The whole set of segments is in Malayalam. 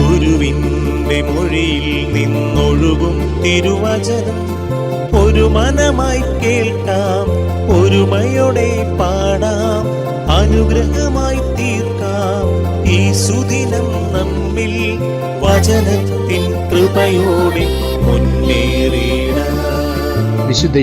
ഗുരുവിന്റെ മൊഴിയിൽ നിന്നൊഴുകും തിരുവചനം. ഒരു മനമായി കേൾക്കാം ഒരുമയോടെ പാടാം അനുഗ്രഹമായി തീർക്കാം. ഈ സുദിനം നമ്മിൽ വചനത്തിൻ കൃപയോടെ വിശുദ്ധ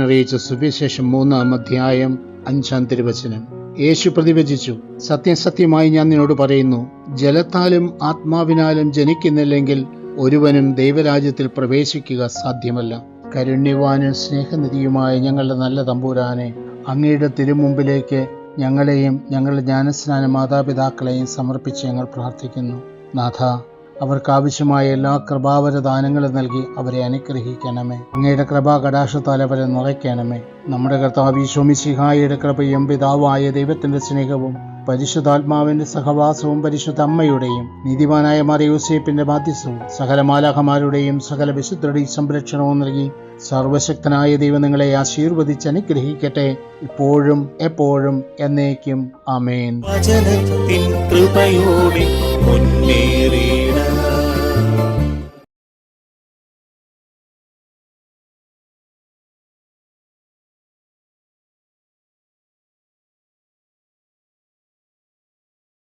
അറിയിച്ച സുവിശേഷം മൂന്നാം അധ്യായം അഞ്ചാം തിരുവചനം. യേശു പ്രതിവചിച്ചു. സത്യസത്യമായി ഞാൻ നിന്നോട് പറയുന്നു. ജലത്താലും ആത്മാവിനാലും ജനിക്കുന്നില്ലെങ്കിൽ ഒരുവനും ദൈവരാജ്യത്തിൽ പ്രവേശിക്കുക സാധ്യമല്ല. കരുണ്യവാനും സ്നേഹനിധിയുമായ ഞങ്ങളുടെ നല്ല തമ്പൂരാനെ അങ്ങയുടെ തിരുമുമ്പിലേക്ക് ഞങ്ങളെയും ഞങ്ങളുടെ ജ്ഞാനസ്നാന മാതാപിതാക്കളെയും സമർപ്പിച്ച് ഞങ്ങൾ പ്രാർത്ഥിക്കുന്നു. നാഥ അവർക്ക് ആവശ്യമായ എല്ലാ കൃപാവര ദാനങ്ങളും നൽകി അവരെ അനുഗ്രഹിക്കണമേ. അങ്ങയുടെ കൃപാ കടാക്ഷത്താൽ അവരെ നിറയ്ക്കണമേ. നമ്മുടെ കർത്താവ് ഈശോമിശിഹായുടെ കൃപയും പിതാവായ ദൈവത്തിന്റെ സ്നേഹവും പരിശുദ്ധാത്മാവിന്റെ സഹവാസവും പരിശുദ്ധ അമ്മയുടെയും നീതിമാനായ മറിയൂസേപ്പിന്റെ മാധ്യസ്ഥവും സകല മാലാഹമാരുടെയും സകല വിശുദ്ധരുടെയും സംരക്ഷണവും നൽകി സർവശക്തനായ ദൈവം നിങ്ങളെ ആശീർവദിച്ച് അനുഗ്രഹിക്കട്ടെ. ഇപ്പോഴും എപ്പോഴും എന്നേക്കും. അമേൻ കൃപയോടെ